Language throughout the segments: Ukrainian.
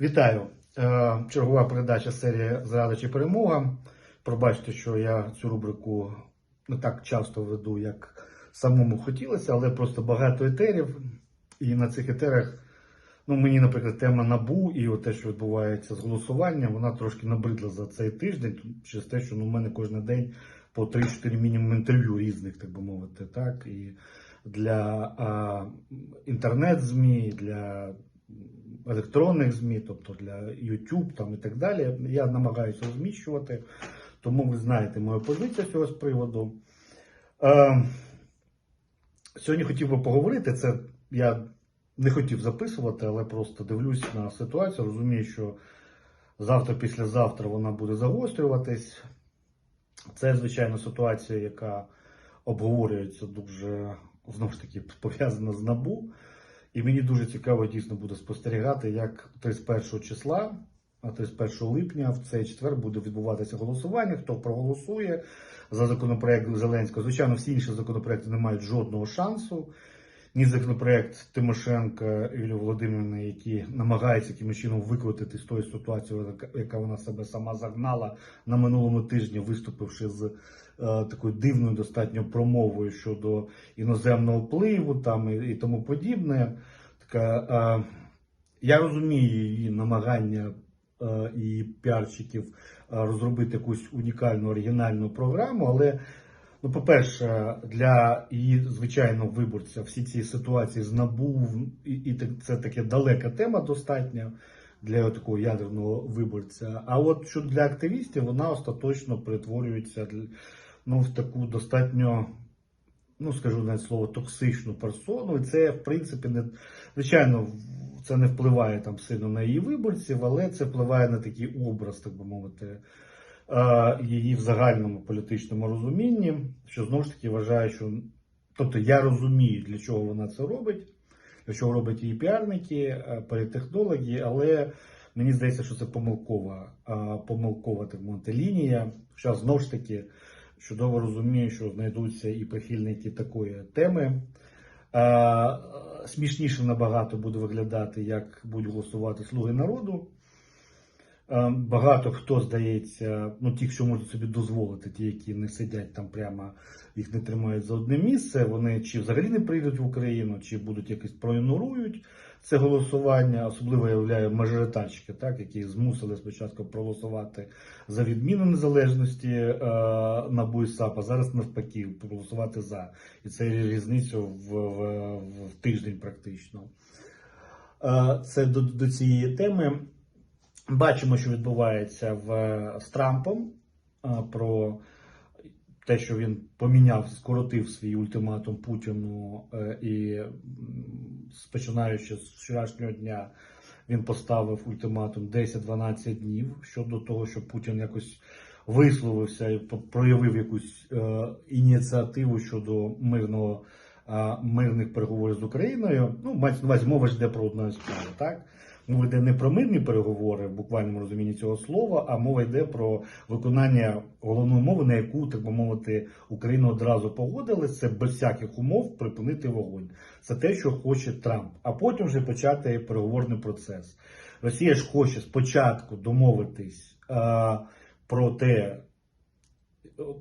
Вітаю! Е, Чергова передача серії Зрада чи перемога. Пробачте, що я цю рубрику не так часто веду, як самому хотілося, але просто багато етерів. І на цих етерах, ну мені, наприклад, тема набу і те, що відбувається з голосуванням, вона трошки набридла за цей тиждень через те, що ну, в мене кожен день по 3-4 мінімум інтерв'ю різних, так би мовити, так. І для а, інтернет-ЗМІ, для електронних ЗМІ, тобто для YouTube там, і так далі. Я намагаюся розміщувати, тому ви знаєте мою позицію з цього з приводу. Е, сьогодні хотів би поговорити. Це я не хотів записувати, але просто дивлюсь на ситуацію. Розумію, що завтра, післязавтра вона буде загострюватись. Це, звичайно, ситуація, яка обговорюється дуже знову ж таки пов'язана з набу. І мені дуже цікаво дійсно буде спостерігати, як 31 числа, а 31 липня в цей четвер буде відбуватися голосування. Хто проголосує за законопроект Зеленського? Звичайно, всі інші законопроекти не мають жодного шансу. Ні законопроект Тимошенка Юлії Володимирівни, які намагаються якимось чином викрутити з тої ситуації, яка вона себе сама загнала на минулому тижні, виступивши з е, такою дивною достатньо промовою щодо іноземного впливу там і, і тому подібне. Така, е, я розумію її намагання е, і піарщиків е, розробити якусь унікальну оригінальну програму, але Ну, по-перше, для її звичайного виборця всі ці ситуації з НАБУ, і, і це таке далека тема достатньо для такого ядерного виборця. А от що для активістів, вона остаточно перетворюється ну, в таку достатньо, ну скажу навіть слово, токсичну персону. І це, в принципі, не звичайно, це не впливає там сильно на її виборців, але це впливає на такий образ, так би мовити її в загальному політичному розумінні, що знову ж таки вважаю, що тобто я розумію, для чого вона це робить, для чого роблять її піарники, е, політтехнологи, але мені здається, що це помилкова, е, помилкова так лінія. Що знову ж таки чудово розумію, що знайдуться і прихильники такої теми. Е, Смішніше набагато буде виглядати, як будуть голосувати слуги народу. Е, Багато хто здається, ну ті, що можуть собі дозволити, ті, які не сидять там прямо, їх не тримають за одне місце. Вони чи взагалі не прийдуть в Україну, чи будуть якось проігнорують це голосування. Особливо я являю мажоритарщики, так які змусили спочатку проголосувати за відміну незалежності е, НАБУ і САП, а зараз навпаки проголосувати за. І це різницю в, в, в тиждень практично. Е, Це до, до цієї теми. Бачимо, що відбувається в, з Трампом е, про те, що він поміняв, скоротив свій ультиматум Путіну, е, і починаючи з вчорашнього дня він поставив ультиматум 10-12 днів щодо того, щоб Путін якось висловився і проявив якусь е, ініціативу щодо мирного, е, мирних переговорів з Україною. Ну, мається на увазі, мова йде про одну справу, так? Мова йде не про мирні переговори в буквальному розумінні цього слова, а мова йде про виконання головної мови, на яку, так би мовити, Україна одразу погодилась, це без всяких умов припинити вогонь. Це те, що хоче Трамп, а потім вже почати переговорний процес. Росія ж хоче спочатку домовитись е, про те,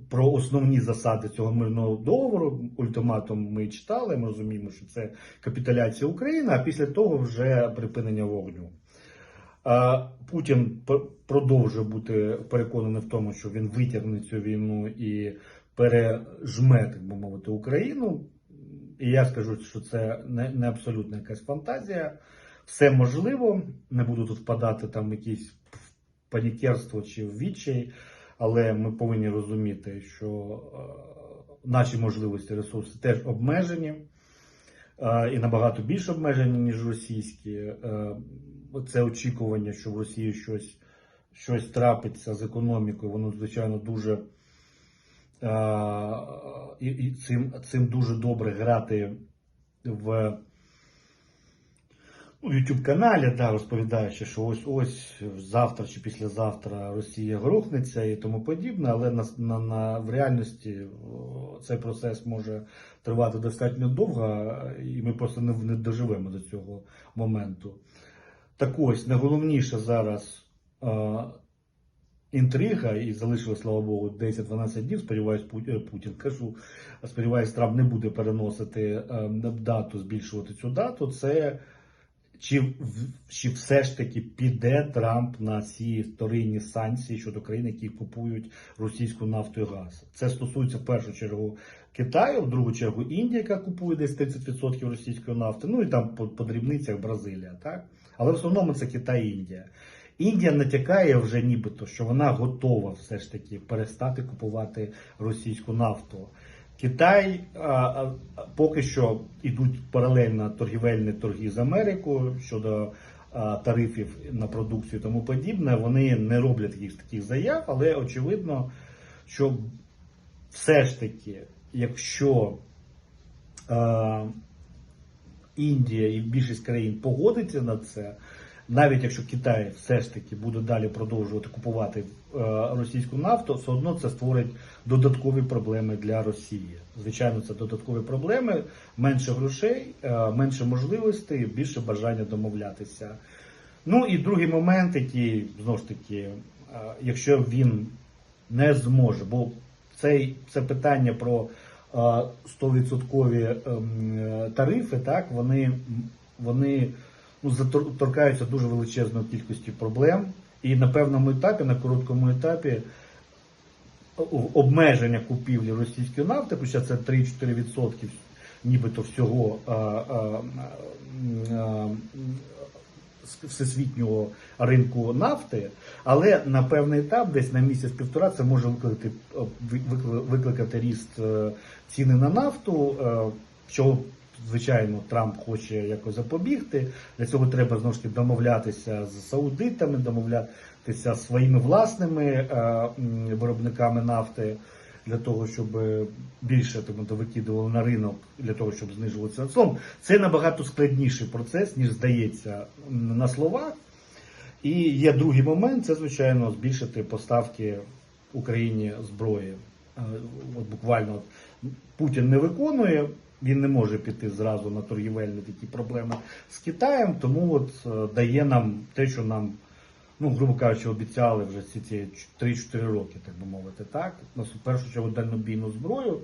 про основні засади цього мирного договору. Ультиматум ми читали. Ми розуміємо, що це капітуляція України, а після того вже припинення вогню. Путін продовжує бути переконаний в тому, що він витягне цю війну і пережме, так би мовити, Україну. І я скажу, що це не, не абсолютно якась фантазія. Все можливо, не буду тут впадати там якісь панікерство чи в відчай, але ми повинні розуміти, що е, наші можливості, ресурси теж обмежені е, і набагато більш обмежені, ніж російські. Е, Це очікування, що в Росії щось, щось трапиться з економікою, воно, звичайно, дуже і, і цим, цим дуже добре грати в у YouTube каналі, да, розповідаючи, що ось ось завтра чи післязавтра Росія грохнеться і тому подібне, але на, на, на в реальності цей процес може тривати достатньо довго, і ми просто не, не доживемо до цього моменту. Так ось, найголовніше зараз е, інтрига, і залишилось, слава Богу, 10-12 днів. Сподіваюсь, е, Путін кажу. Сподіваюсь, Трамп не буде переносити е, дату, збільшувати цю дату. Це чи, чи все ж таки піде Трамп на ці вторинні санкції щодо країн, які купують російську нафту і газ? Це стосується в першу чергу Китаю, в другу чергу Індія, яка купує десь 30% російської нафти, ну і там по, по дрібницях Бразилія, так? Але в основному це Китай і Індія. Індія натякає вже нібито, що вона готова все ж таки перестати купувати російську нафту. Китай поки що йдуть паралельно торгівельні торги з Америкою щодо тарифів на продукцію і тому подібне. Вони не роблять таких, таких заяв, але очевидно, що все ж таки, якщо Індія і більшість країн погодиться на це, навіть якщо Китай все ж таки буде далі продовжувати купувати е, російську нафту, все одно це створить додаткові проблеми для Росії. Звичайно, це додаткові проблеми, менше грошей, е, менше можливостей, більше бажання домовлятися. Ну і другий момент, який знову ж таки, е, якщо він не зможе, бо цей, це питання про е, 100% ем, тарифи, так, вони, вони торкаються дуже величезної кількості проблем. І на певному етапі, на короткому етапі, обмеження купівлі російської нафти, хоча це 3-4% нібито всього а, а, а, всесвітнього ринку нафти, але на певний етап, десь на місяць-півтора, це може викликати, е, викликати ріст е, ціни на нафту, е, чого, звичайно, Трамп хоче якось запобігти. Для цього треба знову ж таки домовлятися з саудитами, домовлятися зі своїми власними е, виробниками нафти. Для того, щоб більше тобто, викидували на ринок, для того, щоб знижувати ціну. Словом, це набагато складніший процес, ніж здається на словах. І є другий момент це, звичайно, збільшити поставки Україні зброї. Е, От буквально Путін не виконує, він не може піти зразу на торгівельні такі проблеми з Китаєм, тому от е, дає нам те, що нам, ну, грубо кажучи, обіцяли вже ці ці 3-4 роки, так би мовити, так. Нас в першу чергу дальнобійну зброю,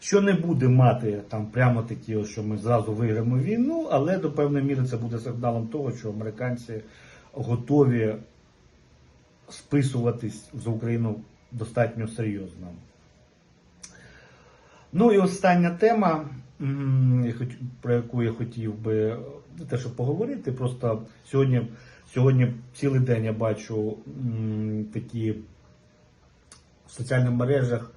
що не буде мати там прямо такі, що ми зразу виграємо війну, але до певної міри це буде сигналом того, що американці готові списуватись за Україну достатньо серйозно. Ну і остання тема, про яку я хотів би не те, щоб поговорити. Просто сьогодні, сьогодні цілий день я бачу такі в соціальних мережах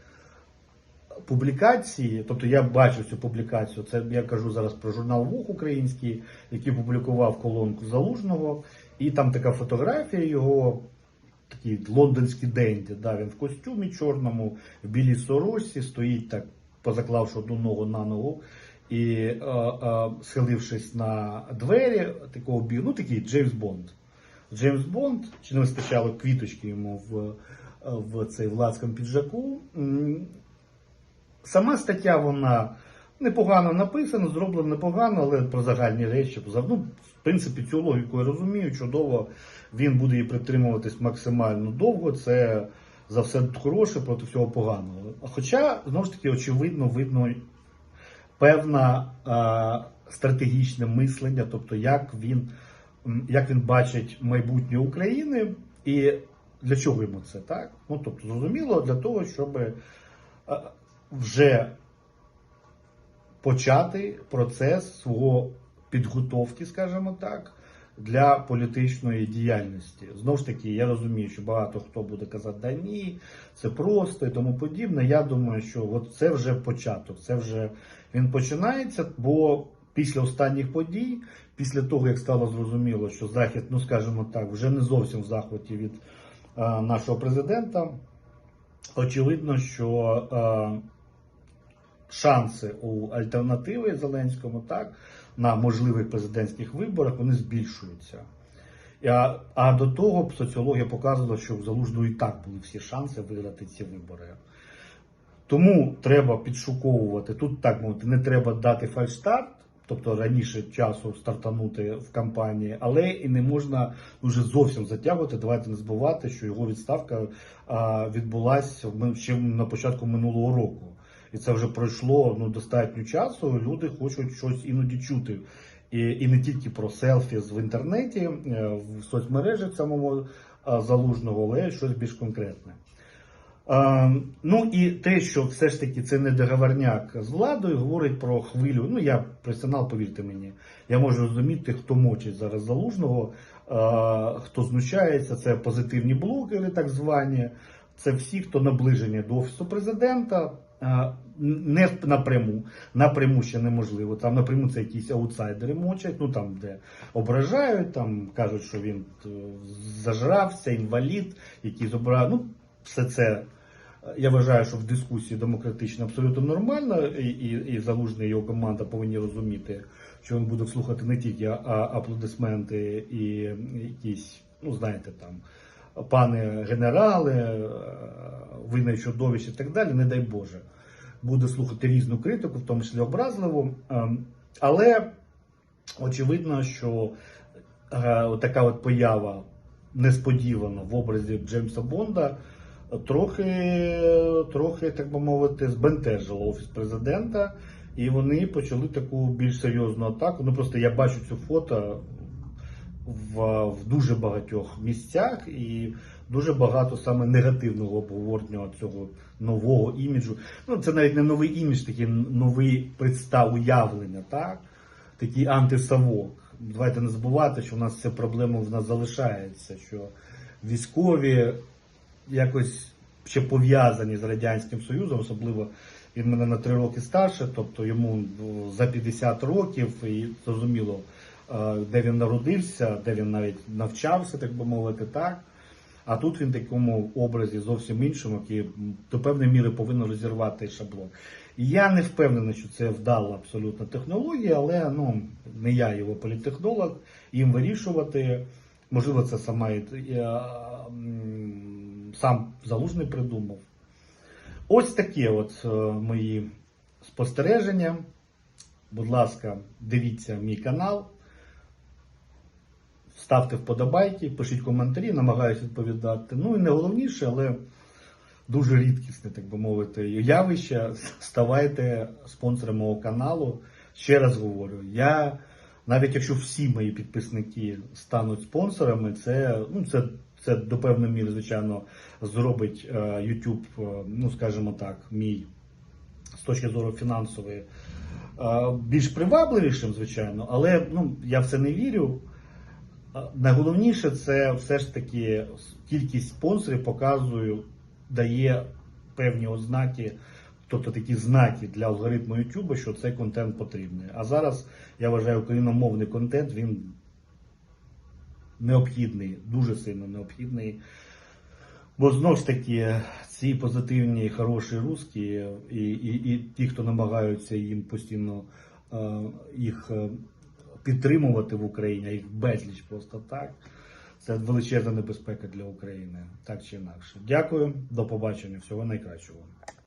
публікації. Тобто я бачив цю публікацію. Це я кажу зараз про журнал Вух український, який публікував колонку залужного, і там така фотографія його. Такий лондонський денді, да, він в костюмі чорному, в білій сорочці, стоїть так, позаклавши одну ногу на ногу і е, е, схилившись на двері такого бі... ну такий Джеймс Бонд. Джеймс Бонд, чи не вистачало квіточки йому в, в цей владському піджаку. Сама стаття вона непогано написана, зроблена непогано, але про загальні речі. Ну, в принципі, цю логіку я розумію, чудово. Він буде її притримуватись максимально довго. Це за все хороше проти всього поганого. Хоча, знову ж таки, очевидно, видно певне стратегічне мислення, тобто як він, як він бачить майбутнє України і для чого йому це так? Ну, тобто, зрозуміло, для того, щоб е, вже почати процес свого підготовки, скажімо так, для політичної діяльності. Знову ж таки, я розумію, що багато хто буде казати, да ні, це просто і тому подібне. Я думаю, що от це вже початок, це вже він починається, бо після останніх подій, після того, як стало зрозуміло, що Захід, ну скажімо так, вже не зовсім в захваті від е, нашого президента, очевидно, що е, шанси у альтернативи Зеленському так на можливих президентських виборах вони збільшуються. А, а до того б соціологія показувала, що в Залужного і так були всі шанси виграти ці вибори. Тому треба підшуковувати. Тут так мовити, не треба дати фальштарт, тобто раніше часу стартанути в кампанії, але і не можна вже зовсім затягувати. Давайте не забувати, що його відставка а, відбулася ще на початку минулого року. І це вже пройшло ну, достатньо часу. Люди хочуть щось іноді чути. І, і не тільки про селфі в інтернеті, е, в соцмережах самого залужного, але щось більш конкретне. А, ну і те, що все ж таки це не договорняк з владою, говорить про хвилю. Ну я професіонал, повірте мені. Я можу розуміти, хто мочить зараз залужного, хто знущається. Це позитивні блогери, так звані. Це всі, хто наближені до офісу президента. А, Не напряму, напряму ще неможливо. Там напряму це якісь аутсайдери мочать, ну там де ображають, там кажуть, що він е, зажрався, інвалід, який зобрав. Ну, все це е, я вважаю, що в дискусії демократично абсолютно нормально, і, і, і залужний його команда повинні розуміти, що він буде слухати не тільки аплодисменти і якісь, ну знаєте, там пани генерали, е, ви чудовищ і так далі, не дай Боже. Буде слухати різну критику, в тому числі образливу. Ем, Але очевидно, що е, така от поява несподівана в образі Джеймса Бонда трохи, трохи, так би мовити, збентежила офіс президента, і вони почали таку більш серйозну атаку. Ну просто я бачу цю фото в, в дуже багатьох місцях і дуже багато саме негативного обговорення цього нового іміджу. Ну, це навіть не новий імідж, такий новий представ уявлення, так? Такий антисавок. Давайте не забувати, що у нас ця проблема в нас залишається, що військові якось ще пов'язані з Радянським Союзом, особливо він мене на три роки старше, тобто йому ну, за 50 років, і зрозуміло, де він народився, де він навіть навчався, так би мовити, так. А тут він в такому образі зовсім іншому, який до певної міри повинен розірвати шаблон. Я не впевнений, що це вдала абсолютно технологія, але ну, не я його політтехнолог, їм вирішувати. Можливо, це сама і, сам залужний придумав. Ось такі от е, мої спостереження. Будь ласка, дивіться мій канал. Ставте вподобайки, пишіть коментарі, намагаюся відповідати. Ну і найголовніше, але дуже рідкісне, так би мовити, явище. Ставайте спонсором мого каналу. Ще раз говорю, я навіть якщо всі мої підписники стануть спонсорами, це, ну, це, це до певної міри, звичайно, зробить е, YouTube, е, ну скажімо так, мій з точки зору фінансової, е, більш привабливішим, звичайно, але ну, я в це не вірю. Найголовніше це все ж таки кількість спонсорів показує, дає певні ознаки, тобто такі знаки для алгоритму YouTube, що цей контент потрібний. А зараз я вважаю, україномовний контент він необхідний, дуже сильно необхідний. Бо знову ж таки, ці позитивні хороші русські, і, і, і ті, хто намагаються їм постійно е, їх е, підтримувати в Україні, їх безліч просто так. Це величезна небезпека для України, так чи інакше. Дякую, до побачення, всього найкращого.